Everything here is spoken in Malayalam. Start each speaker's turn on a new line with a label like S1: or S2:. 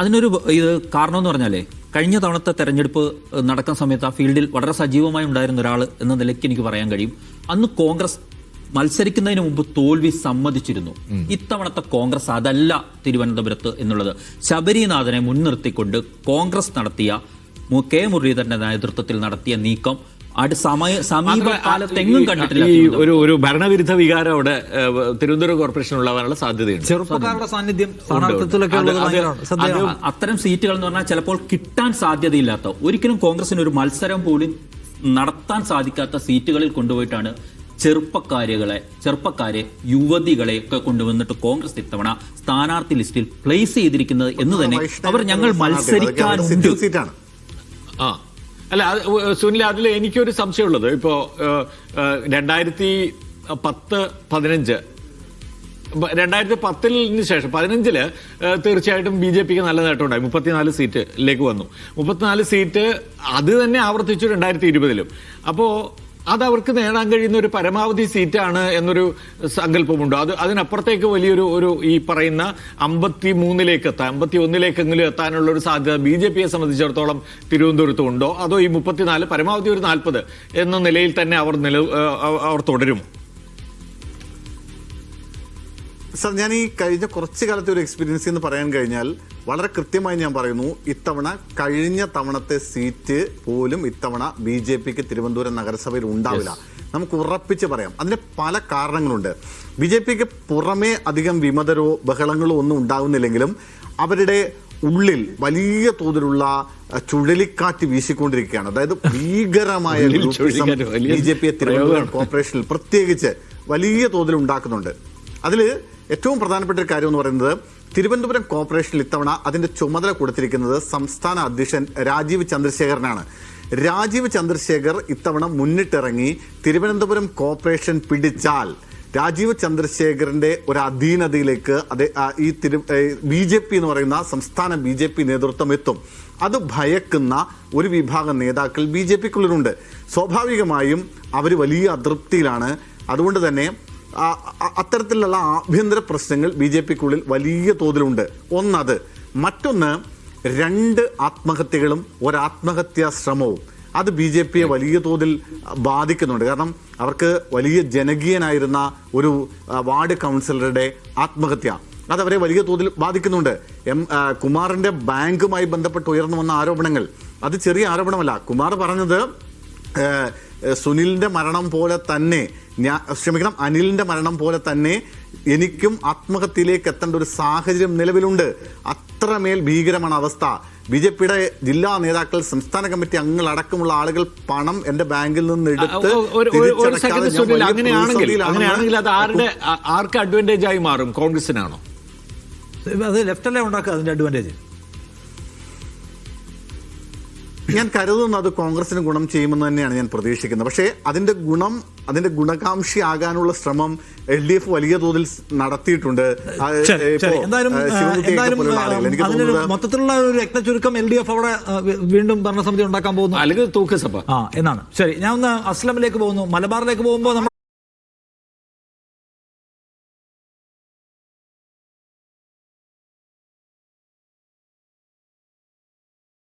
S1: അതിനൊരു ഇത് കാരണം എന്ന് പറഞ്ഞാലേ കഴിഞ്ഞ തവണത്തെ തെരഞ്ഞെടുപ്പ് നടക്കുന്ന സമയത്ത് ആ ഫീൽഡിൽ വളരെ സജീവമായി ഉണ്ടായിരുന്ന ഒരാൾ എന്ന നിലയ്ക്ക് എനിക്ക് പറയാൻ കഴിയും. അന്ന് കോൺഗ്രസ് മത്സരിക്കുന്നതിന് മുമ്പ് തോൽവി സമ്മതിച്ചിരുന്നു. ഇത്തവണത്തെ കോൺഗ്രസ് അതല്ല തിരുവനന്തപുരത്ത് എന്നുള്ളത്. ശബരിനാഥനെ മുൻനിർത്തിക്കൊണ്ട് കോൺഗ്രസ് നടത്തിയ കെ മുരളീധരന്റെ നേതൃത്വത്തിൽ നടത്തിയ നീക്കം സമീപകാലത്തെങ്ങും കണ്ടിട്ടില്ല.
S2: ഒരു ഒരു ഭരണവിരുദ്ധ വികാരം അവിടെ തിരുവനന്തപുരം കോർപ്പറേഷൻ ഉണ്ടാവാനുള്ള സാധ്യതയുണ്ട്.
S3: ചെറുപ്പക്കാരുടെ സാന്നിധ്യം
S1: അത്തരം സീറ്റുകൾ എന്ന് പറഞ്ഞാൽ ചിലപ്പോൾ കിട്ടാൻ സാധ്യതയില്ലാത്ത ഒരിക്കലും കോൺഗ്രസിന് ഒരു മത്സരം പോലും നടത്താൻ സാധിക്കാത്ത സീറ്റുകളിൽ കൊണ്ടുപോയിട്ടാണ് ചെറുപ്പക്കാരികളെ ചെറുപ്പക്കാരെ യുവതികളെ ഒക്കെ കൊണ്ടുവന്നിട്ട് കോൺഗ്രസ് ഇത്തവണ സ്ഥാനാർത്ഥി ലിസ്റ്റിൽ പ്ലേസ് ചെയ്തിരിക്കുന്നത് എന്ന് തന്നെ അവർ ഞങ്ങൾ
S4: സീറ്റാണ്.
S2: ആ അല്ല സുനിൽ അതിൽ എനിക്കൊരു സംശയമുള്ളത്. ഇപ്പോ രണ്ടായിരത്തി പത്ത് പതിനഞ്ച്. രണ്ടായിരത്തി പത്തിന് ശേഷം പതിനഞ്ചിൽ തീർച്ചയായിട്ടും ബി ജെ പിക്ക് നല്ല നേട്ടമുണ്ടായി. മുപ്പത്തിനാല് സീറ്റിലേക്ക് വന്നു. മുപ്പത്തിനാല് സീറ്റ് അത് തന്നെ ആവർത്തിച്ചു രണ്ടായിരത്തി ഇരുപതിലും. അപ്പോ അത് അവർക്ക് നേടാൻ കഴിയുന്ന ഒരു പരമാവധി സീറ്റാണ് എന്നൊരു സങ്കല്പമുണ്ടോ. അത് അതിനപ്പുറത്തേക്ക് വലിയൊരു ഒരു ഈ പറയുന്ന അമ്പത്തി മൂന്നിലേക്ക് എത്താൻ അമ്പത്തി ഒന്നിലേക്കെങ്കിലും എത്താനുള്ള ഒരു സാധ്യത ബി ജെ പിയെ സംബന്ധിച്ചിടത്തോളം തിരുവനന്തപുരത്ത് ഉണ്ടോ? അതോ ഈ മുപ്പത്തിനാല് പരമാവധി ഒരു നാൽപ്പത് എന്ന നിലയിൽ തന്നെ അവർ നില അവർ തുടരും?
S4: സർ ഞാൻ ഈ കഴിഞ്ഞ കുറച്ച് കാലത്തെ ഒരു എക്സ്പീരിയൻസ് എന്ന് പറയാൻ കഴിഞ്ഞാൽ വളരെ കൃത്യമായി ഞാൻ പറയുന്നു ഇത്തവണ കഴിഞ്ഞ തവണത്തെ സീറ്റ് പോലും ഇത്തവണ ബി ജെ പിക്ക് തിരുവനന്തപുരം നഗരസഭയിൽ ഉണ്ടാവില്ല. നമുക്ക് ഉറപ്പിച്ച് പറയാം. അതിന് പല കാരണങ്ങളുണ്ട്. ബി ജെ പിക്ക് പുറമേ അധികം വിമതരോ ബഹളങ്ങളോ ഒന്നും ഉണ്ടാകുന്നില്ലെങ്കിലും അവരുടെ ഉള്ളിൽ വലിയ തോതിലുള്ള ചുഴലിക്കാറ്റ് വീശിക്കൊണ്ടിരിക്കുകയാണ്. അതായത് ഭീകരമായ ബി ജെ പിയെ തിരുവനന്തപുരം കോർപ്പറേഷനിൽ പ്രത്യേകിച്ച് വലിയ തോതിൽ ഉണ്ടാക്കുന്നുണ്ട്. അതിൽ ഏറ്റവും പ്രധാനപ്പെട്ട ഒരു കാര്യം എന്ന് പറയുന്നത് തിരുവനന്തപുരം കോർപ്പറേഷനിൽ ഇത്തവണ അതിന്റെ ചുമതല കൊടുത്തിരിക്കുന്നത് സംസ്ഥാന അധ്യക്ഷൻ രാജീവ് ചന്ദ്രശേഖരനാണ്. രാജീവ് ചന്ദ്രശേഖർ ഇത്തവണ മുന്നിട്ടിറങ്ങി തിരുവനന്തപുരം കോർപ്പറേഷൻ പിടിച്ചാൽ രാജീവ് ചന്ദ്രശേഖരന്റെ ഒരു അധീനതയിലേക്ക് അത് ഈ തിരു ബി ജെ പി എന്ന് പറയുന്ന സംസ്ഥാന ബി ജെ പി നേതൃത്വം എത്തും. അത് ഭയക്കുന്ന ഒരു വിഭാഗം നേതാക്കൾ ബി ജെ പിക്കുള്ളിലുണ്ട്. സ്വാഭാവികമായും അവർ വലിയ അതൃപ്തിയിലാണ്. അതുകൊണ്ട് തന്നെ അത്തരത്തിലുള്ള ആഭ്യന്തര പ്രശ്നങ്ങൾ ബി ജെ പിക്കുള്ളിൽ വലിയ തോതിലുണ്ട്. ഒന്നത് മറ്റൊന്ന് രണ്ട് ആത്മഹത്യകളും ഒരാത്മഹത്യാ ശ്രമവും. അത് ബി ജെ പിയെ വലിയ തോതിൽ ബാധിക്കുന്നുണ്ട്. കാരണം അവർക്ക് വലിയ ജനകീയനായിരുന്ന ഒരു വാർഡ് കൗൺസിലറുടെ ആത്മഹത്യ. അതവരെ വലിയ തോതിൽ ബാധിക്കുന്നുണ്ട്. എം കുമാറിന്റെ ബാങ്കുമായി ബന്ധപ്പെട്ട് ഉയർന്നു വന്ന ആരോപണങ്ങൾ. അത് ചെറിയ ആരോപണമല്ല. കുമാർ പറഞ്ഞത് സുനിലിന്റെ മരണം പോലെ തന്നെ ഞാൻ ക്ഷമിക്കണം അനിലിന്റെ മരണം പോലെ തന്നെ എനിക്കും ആത്മഹത്യയിലേക്ക് എത്തേണ്ട ഒരു സാഹചര്യം നിലവിലുണ്ട്. അത്രമേൽ ഭീകരമാണ് അവസ്ഥ. ബി ജെ പിയുടെ ജില്ലാ നേതാക്കൾ സംസ്ഥാന കമ്മിറ്റി അംഗങ്ങൾ അടക്കമുള്ള ആളുകൾ പണം എന്റെ ബാങ്കിൽ നിന്ന് എടുത്ത്
S2: അങ്ങനെയാണെങ്കിൽ അത് ആരുടെ ആർക്ക് അഡ്വാന്റേജ് ആയി മാറും? കോൺഗ്രസിനാണോ?
S3: അത് ലെഫ്റ്റ് അല്ലേ ഉണ്ടാക്കുക അതിന്റെ അഡ്വാന്റേജ്
S4: ഞാൻ കരുതുന്നു അത് കോൺഗ്രസിന് ഗുണം ചെയ്യുമെന്ന് തന്നെയാണ് ഞാൻ പ്രതീക്ഷിക്കുന്നത്. പക്ഷേ അതിന്റെ ഗുണം അതിന്റെ ഗുണകാംക്ഷി ആകാനുള്ള ശ്രമം എൽ ഡി എഫ് വലിയ തോതിൽ നടത്തിയിട്ടുണ്ട്.
S3: മൊത്തത്തിലുള്ള ഒരു രക്തചുരുക്കം എൽ ഡി എഫ് അവിടെ വീണ്ടും ഭരണസമിതി ഉണ്ടാക്കാൻ പോകുന്നു.
S2: അല്ലെങ്കിൽ തൂക്കസഭ.
S3: ആ എന്നാണ്. ശരി ഞാൻ ഒന്ന് അസ്ലമിലേക്ക് പോകുന്നു. മലബാറിലേക്ക് പോകുമ്പോൾ നമ്മൾ